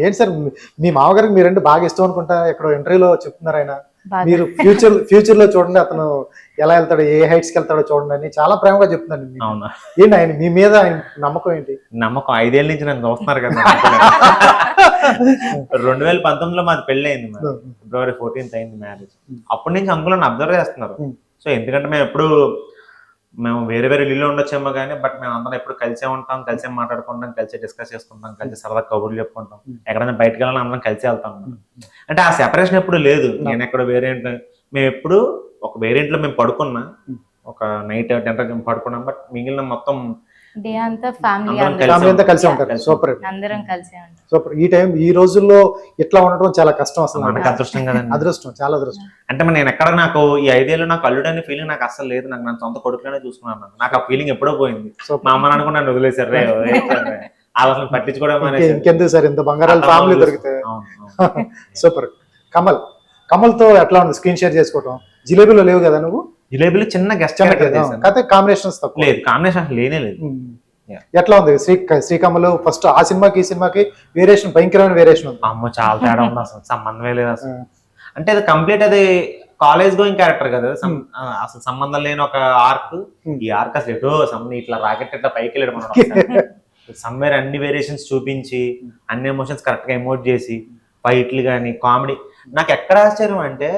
ఏంటి సార్ మీ- మీ మామగారికి మీరంటే బాగా ఇష్టం అనుకుంటా ఎక్కడో ఇంటర్వ్యూలో చెప్తున్నారు ఆయన. మీరు ఫ్యూచర్ ఫ్యూచర్లో చూడండి అతను ఎలా వెళ్తాడో ఏ హైట్స్కి వెళ్తాడో చూడండి అని చాలా ప్రేమగా చెప్తున్నాను. అవునా? ఏంటి ఆయన మీ మీద ఆయన నమ్మకం ఏంటి? నమ్మకం. ఐదేళ్ళ నుంచి నన్ను చూస్తున్నారు కదా రెండు వేల పంతొమ్మిదిలో మాది పెళ్ళి అయింది మరి ఫిబ్రవరి ఫోర్టీన్త్ అయింది మ్యారేజ్. అప్పటి నుంచి అంకుల్ నన్ను అబ్జర్వ్ చేస్తున్నారు. సో ఎందుకంటే మేము ఎప్పుడు మేము వేరే వేరే ఇల్లు ఉండొచ్చేమో కానీ బట్ మేము అందరం ఎప్పుడు కలిసే ఉంటాం కలిసే మాట్లాడుకుంటాం కలిసే డిస్కస్ చేసుకుంటాం కలిసి సరదా కబుర్లు చెప్పుకుంటాం. Hmm. ఎక్కడైనా బయటకు వెళ్ళాలని అందరం కలిసే వెళ్తాం అంటే ఆ సెపరేషన్ ఎప్పుడు లేదు. నేను ఎక్కడ వేరే మేము ఎప్పుడు ఒక వేరే ఇంట్లో మేము పడుకున్నా Hmm. ఒక నైట్ టెన్ పడుకున్నాం బట్ మిగిలిన మొత్తం డే అంతా ఫ్యామిలీ అంతా కలిసి ఉంటారు. సూపర్ అందరం కలిసే ఉంటాం. సూపర్. ఈ టైం ఈ రోజుల్లో ఇట్లా ఉండడం చాలా కష్టం అసలు మనకు అదృష్టం కదండి. అదృష్టం చాలా అదృష్టం. అంటే మరి నేను ఎక్కడ నాకు ఈ ఐదేళ్ళు నాకు అల్లుడు అనే ఫీలింగ్ నాకు అసలు లేదు. నాకు నా సొంత కొడుకులోనే చూసుకున్నాను నాకు ఆ ఫీలింగ్ ఎప్పుడో పోయింది. మా సూపర్ అమ్మ నాన్న కూడా నన్ను వదిలేశారు. రే వదిలేశారు రే. వాళ్ళు అసలు పట్టించుకోవడం. ఇంకెందుకు సార్? ఇంత బంగారాల ఫ్యామిలీ వాళ్ళు దొరికితే. అవును, అవును. సూపర్. కమల్. కమల్తో ఎట్లా ఉంది? స్క్రీన్ షేర్ చేసుకోవటం. జిలేబీలో లేవు కదా నువ్వు? జిలేబీలో చిన్న గెస్ట్ కాకపోతే కాంబినేషన్స్ తక్కువ. లేదు కాంబినేషన్ లేనే లేదు. ఎట్లా ఉంది? శ్రీ శ్రీకమల్ ఫస్ట్ ఆ సినిమాకి ఈ సినిమాకి వేరియేషన్ భయంకరమైన వేరియేషన్ ఉంది. అమ్మో చాలా తేడా ఉంది అసలు. సంబంధమే లేదు అసలు. అంటే అది కంప్లీట్ అది కాలేజ్ గోయింగ్ క్యారెక్టర్ కదా అసలు సంబంధం లేని ఒక ఆర్క్. ఈ ఆర్క్ అసలు ఎటో సమ్ ఇట్లా రాకెట్ ఇట్లా పైకి వెళ్ళడం సమ్వేర్ అన్ని వేరియేషన్స్ చూపించి అన్ని ఎమోషన్స్ కరెక్ట్గా ఎమోట్ చేసి ఫైట్లు కానీ కామెడీ నాకు ఎక్కడ ఆశ్చర్యం అంటే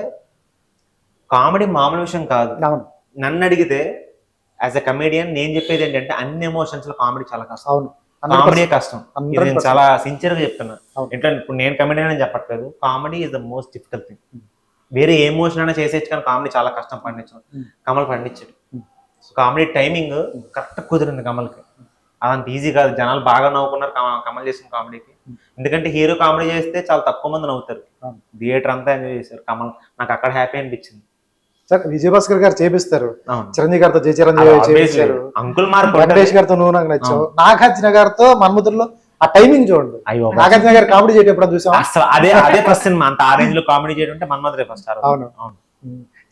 కామెడీ మామూలు విషయం కాదు. నన్ను అడిగితే యాజ్ అ కమేడియన్ నేను చెప్పేది ఏంటంటే అన్ని ఎమోషన్స్లో కామెడీ చాలా కష్టం. అవును. కామెడీ కష్టం. నేను 100%. చాలా సిన్సియర్గా చెప్తున్నా. ఎట్లా ఇప్పుడు నేను కమెడియన్ అని చెప్పట్లేదు. Comedy is the most difficult thing వేరే ఏ ఎమోషన్ అయినా చేసేచ్చు కానీ కామెడీ చాలా కష్టం పండించడం. కమల్ పండించాడు. కామెడీ టైమింగ్ కరెక్ట్ కుదిరింది కమల్కి. అదంత ఈజీ కాదు. జనాలు బాగా నవ్వుకున్నారు కమ- కమల్ చేసిన కామెడీకి. ఎందుకంటే హీరో కామెడీ చేస్తే చాలా తక్కువ మంది నవ్వుతారు. థియేటర్ అంతా ఎంజాయ్ చేశారు. కమల్ నాకు అక్కడ హ్యాపీ అనిపించింది. సార్ విజయభాస్కర్ గారు చేపిస్తారు. చిరంజీవి గారితో జయ చిరంజీవి చేపించారు అంకుల్ వెంకటేష్ గారితో నువ్వు నాకు నచ్చావు. నాగార్జున గారితో మన్మధుల్లో ఆ టైమింగ్ చూడండి. అయ్యో నాగార్జున గారు కామెడీ ఎప్పుడైనా చూసావా? అసలు అదే అదే ఫస్ట్ సినిమా అంత ఆ రేంజ్లో కామెడీ చేయడం అంటే మన్మధుడే ఫస్ట్ అవును. అవును.